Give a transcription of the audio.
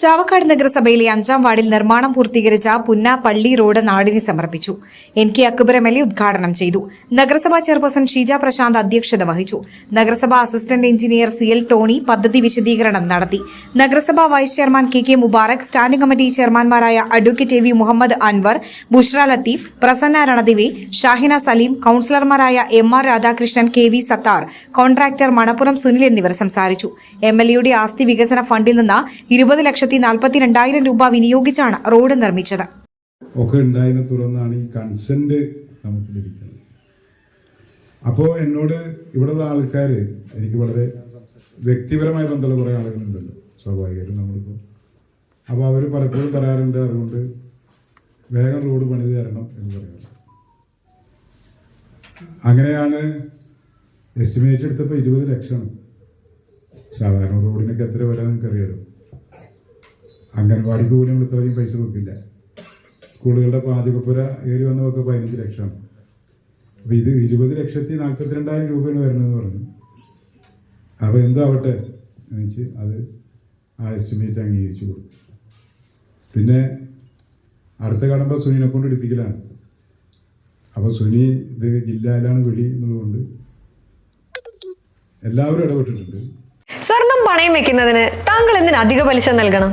Chavakkad നഗരസഭയിലെ അഞ്ചാം വാർഡിൽ നിർമ്മാണം പൂർത്തീകരിച്ച പുന്ന പള്ളി റോഡ് നാടിന് സമർപ്പിച്ചു. N K Akbar M L A ഉദ്ഘാടനം ചെയ്തു. നഗരസഭാ ചെയർപേഴ്സൺ ഷീജ പ്രശാന്ത് അധ്യക്ഷത വഹിച്ചു. നഗരസഭാ assistant engineer C L Tony പദ്ധതി വിശദീകരണം നടത്തി. നഗരസഭാ vice chairman K K Mubarak standing committee ചെയർമാൻമാരായ advocate A V Muhammad Anwar Bushra Latheef Prasanna Ranadive Shahina Saleem കൌൺസിലർമാരായ M R Radhakrishnan K V Sathar contractor Manappuram Sunil എന്നിവർ സംസാരിച്ചു. M L എയുടെ ആസ്തി വികസന ഫണ്ടിൽ നിന്ന് ഇരുപത് ലക്ഷത്തി നാൽപ്പത്തിരണ്ടായിരം രൂപ വിനിയോഗിച്ചാണ് റോഡ് നിർമ്മിച്ചത്. ഒക്കെ ഉണ്ടായതിനെ തുടർന്നാണ് ഈ കൺസെന്റ് നമുക്ക് ലഭിക്കുന്നത് അപ്പോൾ എന്നോട് ഇവിടെയുള്ള ആൾക്കാർ എനിക്ക് വളരെ വ്യക്തിപരമായ ബന്ധമുള്ള കുറേ ആളുകളുണ്ടല്ലോ സ്വാഭാവികമായിട്ടും നമ്മളിപ്പോൾ അപ്പോൾ അവർ പലപ്പോഴും പറയാറുണ്ട് അതുകൊണ്ട് വേഗം റോഡ് പണിത് തരണം എന്ന് പറയാറ് അങ്ങനെയാണ് എസ്റ്റിമേറ്റ് എടുത്തപ്പോൾ ഇരുപത് ലക്ഷമാണ്. സാധാരണ റോഡിനൊക്കെ എത്ര വരാൻ നിങ്ങൾക്ക് അറിയാലോ അംഗൻവാടിക്ക് പോലും ഇത്രയധികം പൈസ കൊടുക്കില്ല. സ്കൂളുകളുടെ പാചകപ്പുര ഏറി വന്നതൊക്കെ പതിനഞ്ച് ലക്ഷമാണ് അപ്പോൾ ഇത് ഇരുപത് ലക്ഷത്തി നാൽപ്പത്തിരണ്ടായിരം രൂപയാണ് വരുന്നതെന്ന് പറഞ്ഞു. അപ്പോൾ എന്താവട്ടെ? എന്ന് വെച്ച് അത് ആ എസ്റ്റിമേറ്റ് അംഗീകരിച്ചു കൊടുത്തു. പിന്നെ അടുത്ത കടമ്പ സുനിനെ കൊണ്ട് എടുപ്പിക്കലാണ്. അപ്പോൾ സുനി ഇത് ജില്ലയിലാണ് വിളി എന്നുള്ളതുകൊണ്ട് എല്ലാവരും ഇടപെട്ടിട്ടുണ്ട്. സ്വർണം പണയം വെക്കുന്നതിന് താങ്കൾ എന്തിന് അധിക പലിശ നൽകണം?